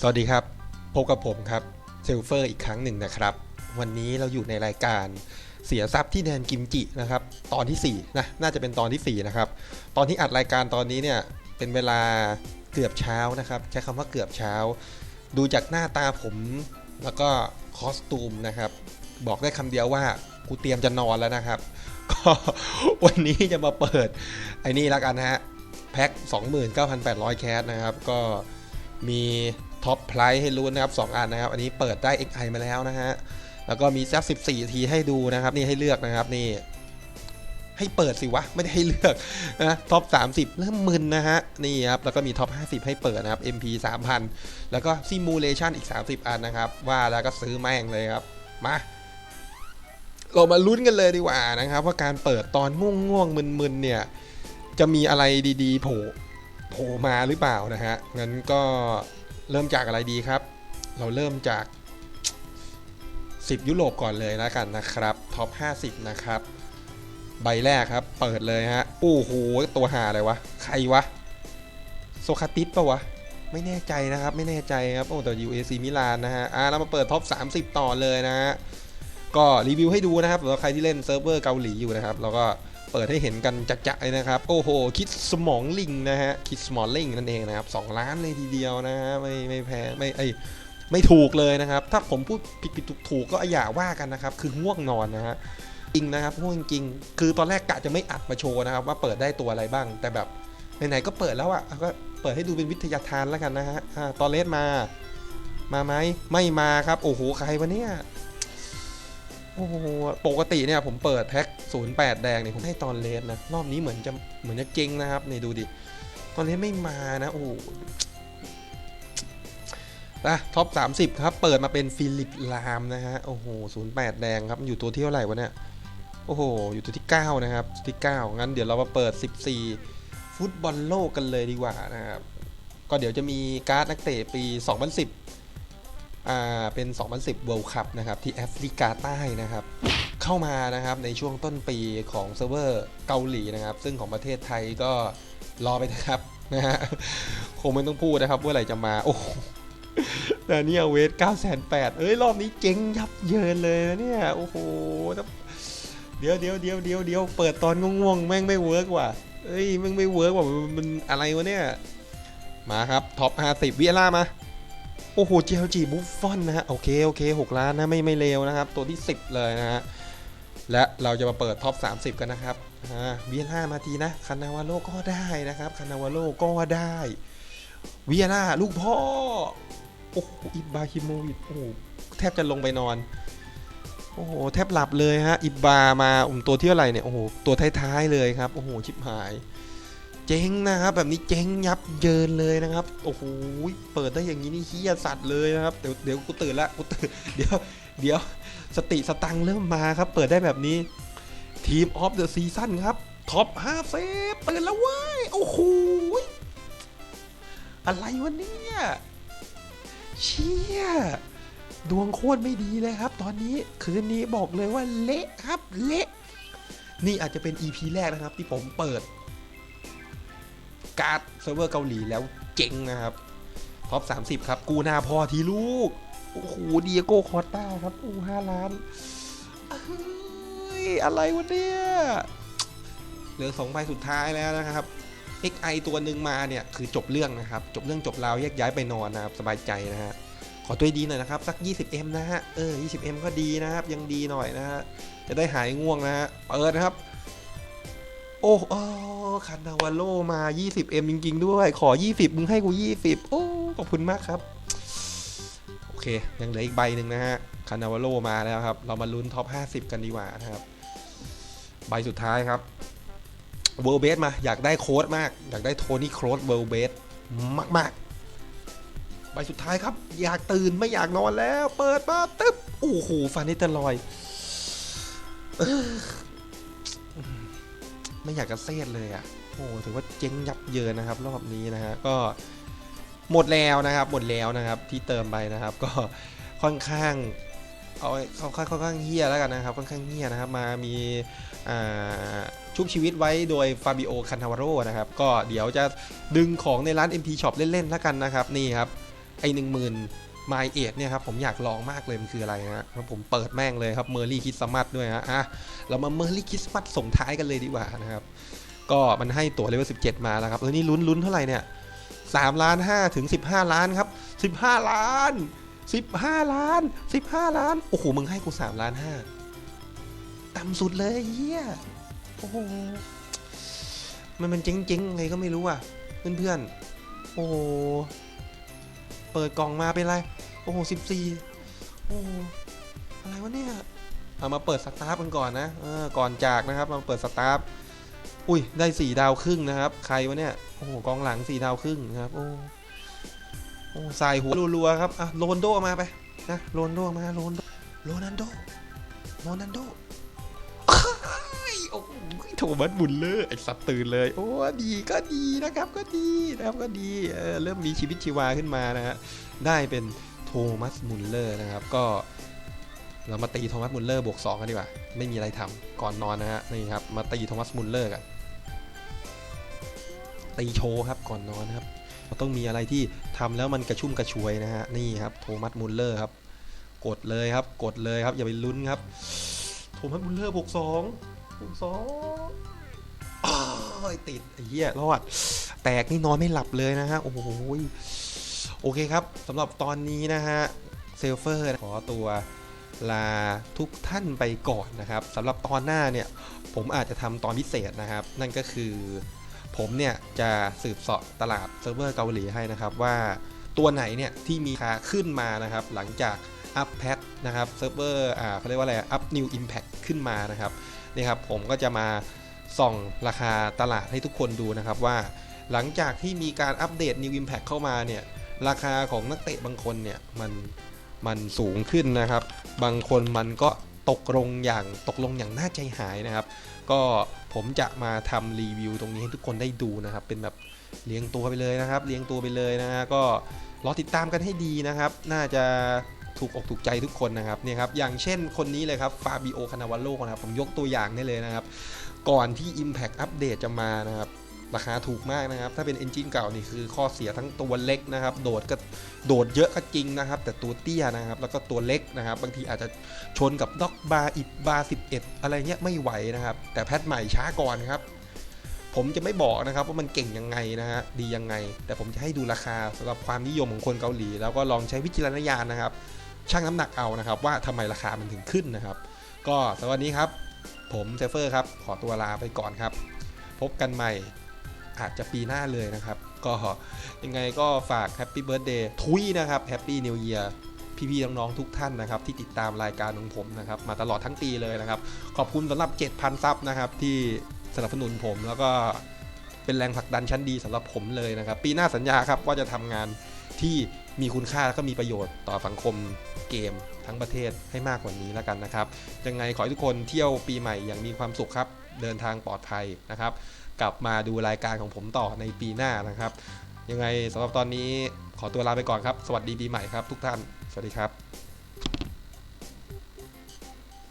สวัสดีครับ พบกับผมครับเซลเฟอร์อีกครั้งหนึ่งนะครับ วันนี้เราอยู่ในรายการเสียทรัพย์ที่แดนกิมจินะครับตอนที่4นะน่าจะเป็นตอนที่4นะครับตอนที่อัดรายการตอนนี้เนี่ยเป็นเวลาเกือบเช้านะครับ ใช้คำว่าเกือบเช้า ดูจากหน้าตาผมแล้วก็คอสตูมนะครับ บอกได้คำเดียวว่ากูเตรียมจะนอนแล้วนะครับ ก็วันนี้จะมาเปิดไอ้นี่แล้วกันนะฮะแพ็ค29,800 แคสนะครับ ก็มี ท็อปไพรส์ให้รู้นะครับ 2 อันนะครับ อันนี้เปิดได้ XI มาแล้วนะฮะ แล้วก็มีสัก14 ทีให้ดูนะครับ นี่ให้เลือกนะครับนี่ ให้เปิดสิวะ ไม่ได้ให้เลือกนะท็อป 30 เริ่มมึนนะฮะ นี่ครับ แล้วก็มีท็อป 50 ให้เปิดนะครับ MP 3,000 แล้วก็ซิมูเลชันอีก 30 อันนะครับ ว่าแล้วก็ซื้อแม่งเลยครับ มาเรามาลุ้นกันเลยดีกว่านะครับ ว่าการเปิดตอนง่วงง่วงๆมึนเนี่ย จะมีอะไรดีๆโผล่โผล่มาหรือเปล่านะฮะงั้นก็ เริ่มจากอะไรดีครับ เราเริ่มจาก 10 ยุโรปก่อนเลยแล้วกันนะครับท็อป 50 นะครับ ใบแรกครับ เปิดเลยฮะโอ้โหตัวหาอะไรวะ ใครวะ โซคาติสปะวะ ไม่แน่ใจนะครับ ไม่แน่ใจครับ โอ้แต่ UAC มิลานนะฮะอ่าเรามาเปิดท็อป 30 ต่อเลยนะฮะก็รีวิวให้ดูนะครับสำหรับใครที่เล่นเซิร์ฟเวอร์เกาหลีอยู่นะครับเราก็ เปิดให้เห็นกันจัดๆเลยนะครับ โอ้โห คิดสมองลิงนะฮะ คิดสมองลิงนั่นเองนะครับ 2 ล้านเลยทีเดียวนะฮะ ไม่ไม่แพ้ไม่ไอไม่ถูกเลยนะครับ ถ้าผมพูดผิดผิดถูกถูกก็อย่าว่ากันนะครับ คือง่วงนอนนะฮะ จริงนะครับง่วงจริง คือตอนแรกกะจะไม่อัดมาโชว์นะครับ ว่าเปิดได้ตัวอะไรบ้าง แต่แบบไหนๆก็เปิดแล้วอะก็เปิดให้ดูเป็นวิทยาทานแล้วกันนะฮะตอนเลสมา มาไหมไม่มาครับ โอ้โห ใครวะเนี่ย โอ้โหปกติเนี่ยผมเปิดแพ็ค08 แดงเนี่ยผมให้ตอนเลสนะ รอบนี้เหมือนจะเหมือนจะเจ๊งนะครับนี่ดูดิ ตอนเลสไม่มานะ โอ้โหนะท็อป 30 ครับ เปิดมาเป็นฟิลิปลามนะฮะ โอ้โห08 แดงครับ อยู่ตัวที่เท่าไหร่วะเนี่ย โอ้โห อยู่ตัวที่ 9 นะครับ ที่ 9 งั้นเดี๋ยวเรามาเปิด 14 ฟุตบอลโลกกันเลยดีกว่านะครับ ก็เดี๋ยวจะมีการ์ดนักเตะปี 2010 อ่าเป็น 2010 World Cup นะครับที่แอฟริกาใต้นะครับเข้ามานะครับในช่วงต้นปีของเซิร์ฟเวอร์เกาหลีนะครับ ซึ่งของประเทศไทยก็รอไปนะครับนะฮะคงไม่ต้องพูดนะครับว่าไหร่จะมาโอ้โหแต่นี่เวท9 8 0 0เอ้ย รอบนี้เจ๊งยับเยินเลยนะเนี่ย โอ้โห เดี๋ยวเดี๋ยวเดี๋ยวเดี๋ยวเดี๋ยวเปิดตอนง่วงๆ แม่งไม่เวิร์กว่ะเอ้ย แม่งไม่เวิร์กว่ะมันมันอะไรวะเนี่ย มาครับ ท็อป 50 วิเอล่ามา โอ้โหเจลจีบุฟฟอนนะฮะ โอเค โอเค6ล้านนะ ไม่ไม่เลวนะครับ ตัวที่ 10 เลยนะฮะ และเราจะมาเปิดท็อป 30 กันนะครับอ่าเวียร่ามาทีนะคานาวาโลก็ได้นะครับคานาวาโลก็ได้เวียร่าลูกพ่อ โอ้โหอิบาฮิโมวิชโอ้โหแทบจะลงไปนอน โอ้โห แทบหลับเลยฮะ อิบามาอุ่มตัวที่เท่าไรเนี่ย โอ้โห ตัวท้ายๆเลยครับ โอ้โห ชิบหาย จ๊งนะครับแบบนี้เจ๊งยับเยินเลยนะครับ โอ้โหเปิดได้อย่างนี้นี่เฮียสัตว์เลยนะครับเดี๋ยวเดี๋ยวกูตื่นละกูตื่นเดี๋ยวเดี๋ยวสติสตังค์เริ่มมาครับ เปิดได้แบบนี้ทีมออฟเดอะซีซั่นครับท็อป5เซฟตื่นแล้วเว้ยโอ้โหอะไรวะเนี่ยเชี่ยดวงโคตรไม่ดีเลยครับ ตอนนี้คืนนี้บอกเลยว่าเละครับเละนี่อาจจะเป็น EP แรกนะครับ ที่ผมเปิด การ์ดเซิร์ฟเวอร์เกาหลีแล้วเจ๋งนะครับท็อป 30 ครับ กูนาพอทีลูก โอ้โหเดียโก้คอตต้าครับอู้ห้าล้านเอ้ยอะไรวะเนี่ย เหลือสองใบสุดท้ายแล้วนะครับ XI ตัวหนึ่งมาเนี่ย คือจบเรื่องนะครับ จบเรื่องจบราวแยกย้ายไปนอนนะครับ สบายใจนะฮะขอตัวดีหน่อยนะครับ สัก 20M นะฮะ เออ 20M ก็ดีนะครับ ยังดีหน่อยนะฮะ จะได้หายง่วงนะฮะ เปิดนะครับ โอ้โอ้คานาวาโลมา 20M จริง ๆ ด้วย ขอ 20 มึงให้กู 20 โอ้ ขอบคุณมากครับ โอเค ยังเหลืออีกใบหนึ่งนะฮะ คานาวาโลมาแล้วครับ เรามาลุ้นท็อป 50 กันดีกว่านะครับ ใบสุดท้ายครับ เว r ร์เบสมา อยากได้โค้ดมาก อยากได้โทนี่โค้ดเว r ร์เบสมาก ๆ ใบสุดท้ายครับ อยากตื่นไม่อยากนอนแล้ว เปิดมาตึ๊บ โอ้โหฟานิตลอยเออ ไม่อยากจะเซดเลยอะโอ้ถือว่าเจ๊งยับเยินนะครับ รอบนี้นะฮะก็หมดแล้วนะครับ หมดแล้วนะครับที่เติมไปนะครับ ก็ค่อนข้างเอาค่อนข้าค่อนข้างเฮี้ยแล้วกันนะครับ ค่อนข้างเฮี้ยนะครับ มามีชุบชีวิตไว้โดยฟาบิโอคันทาวาโรนะครับ ก็เดี๋ยวจะดึงของในร้าน MP Shop เล่นๆแล้วกันนะครับ นี่ครับ ไอหนึ่งหมื่น ไมเอทเนี่ยครับผมอยากลองมากเลยมันคืออะไรฮะแล้วผมเปิดแม่งเลยครับเมอร์รี่คริสต์มาสด้วยฮะอะเรามาเมอร์รี่คริสต์มาสส่งท้ายกันเลยดีกว่านะครับก็มันให้ตั๋วเลเวล17 มาแล้วครับเออนี่ลุ้นลุ้นเท่าไหร่เนี่ย3ล้าน5ถึง 15 ล้านครับ 15 ล้าน 15 ล้าน 15 ล้าน โอ้โห มึงให้กู 3 ล้าน 5 ต่ำสุดเลยเฮียโอ้โห มันมันเจ๊งๆไงก็ไม่รู้อะ เพื่อนๆ โอ้ เปิดกล่องมาเป็นไร โอ้โห14โอ้อะไรวะเนี่ย เอามาเปิดสตาร์ทกันก่อนนะ เออ ก่อนจากนะครับมาเปิดสตาร์ทอุ้ย ได้สี่ดาวครึ่งนะครับ ใครวะเนี่ย โอ้โห กองหลังสี่ดาวครึ่งนะครับ โอ้โอ้ใส่หัวรัวๆครับ อะ โรนโดมาไป นะ โรนโดมา โรนโดโรนันโดโรนันโด มัสบุลเลอร์ไอ้สับตื่นเลย โอ้ดีก็ดีนะครับก็ดีนะครับก็ดีเออเริ่มมีชีวิตชีวาขึ้นมานะฮะได้เป็นโทมัสมุลเลอร์นะครับก็เรามาตีโทมัสมุลเลอร์บวกสองกันดีกว่า ไม่มีอะไรทำก่อนนอนนะฮะนี่ครับมาตีโทมัสมุลเลอร์กันตีโชว์ครับก่อนนอนครับเราต้องมีอะไรที่ทำแล้วมันกระชุ่มกระชวยนะฮะนี่ครับโทมัสมุลเลอร์ครับกดเลยครับกดเลยครับอย่าไปลุ้นครับโทมัสมุลเลอร์บวกสองบวกสอง ยติดเฮียรอดแตกนี่นอนไม่หลับเลยนะฮะ โอ้โหโอเคครับสำหรับตอนนี้นะฮะเซลเฟอร์ขอตัวลาทุกท่านไปก่อนนะครับสำหรับตอนหน้าเนี่ย ผมอาจจะทำตอนพิเศษนะครับ นั่นก็คือ ผมเนี่ยจะสืบเสาะตลาดเซิร์ฟเวอร์เกาหลีให้นะครับว่าตัวไหนเนี่ยที่มีราคาขึ้นมานะครับหลังจากอัพแพทนะครับเซิร์ฟเวอร์อ่าเขาเรียกว่าอะไรอัพนิวอิมแพคขึ้นมานะครับนี่ครับผมก็จะมา ส่องราคาตลาดให้ทุกคนดูนะครับว่า หลังจากที่มีการอัปเดต New Impact เข้ามาเนี่ยราคาของนักเตะบางคนเนี่ยมันมันสูงขึ้นนะครับ บางคนมันก็ตกลงอย่างตกลงอย่างน่าใจหายนะครับ ก็ผมจะมาทำรีวิวตรงนี้ให้ทุกคนได้ดูนะครับ เป็นแบบเลี้ยงตัวไปเลยนะครับ เลี้ยงตัวไปเลยนะฮะก็รอติดตามกันให้ดีนะครับ น่าจะ ถูกอกถูกใจทุกคนนะครับเนี่ยครับอย่างเช่นคนนี้เลยครับฟาบิโอคานาวาโลนะครับผมยกตัวอย่างได้เลยนะครับ ก่อนที่ Impact อัปเดตจะมานะครับราคาถูกมากนะครับ ถ้าเป็น Engine เก่านี่คือข้อเสียทั้งตัวเล็กนะครับ โดดก็โดดเยอะก็จริงนะครับ แต่ตัวเตี้ยนะครับ แล้วก็ตัวเล็กนะครับ บางทีอาจจะชนกับด็อกบาร์อิบบาร์11 อะไรเงี้ยไม่ไหวนะครับ แต่แพทใหม่ช้าก่อนครับ ผมจะไม่บอกนะครับว่ามันเก่งยังไงนะฮะ ดียังไง แต่ผมจะให้ดูราคาสำหรับความนิยมของคนเกาหลี แล้วก็ลองใช้วิจารณญาณนะครับ ชั่งน้ำหนักเอานะครับ ว่าทำไมราคามันถึงขึ้นนะครับ ก็สำหรับวันนี้ครับ ผมเซฟเฟอร์ครับ ขอตัวลาไปก่อนครับ พบกันใหม่อาจจะปีหน้าเลยนะครับ ก็ยังไงก็ฝากแฮปปี้เบิร์ดเดย์ทุยนะครับแฮปปี้นิวเยียร์พี่ๆน้องๆทุกท่านนะครับ ที่ติดตามรายการของผมนะครับ มาตลอดทั้งปีเลยนะครับ ขอบคุณสำหรับ 7,000 ซับนะครับ ที่สนับสนุนผมแล้วก็เป็นแรงผลักดันชั้นดีสำหรับผมเลยนะครับ ปีหน้าสัญญาครับว่าจะทำงาน ที่มีคุณค่าแล้วก็มีประโยชน์ต่อสังคมเกมทั้งประเทศให้มากกว่านี้แล้วกันนะครับ ยังไงขอให้ทุกคนเที่ยวปีใหม่อย่างมีความสุขครับ เดินทางปลอดภัยนะครับ กลับมาดูรายการของผมต่อในปีหน้านะครับ ยังไงสำหรับตอนนี้ขอตัวลาไปก่อนครับ สวัสดีปีใหม่ครับทุกท่าน สวัสดีครับ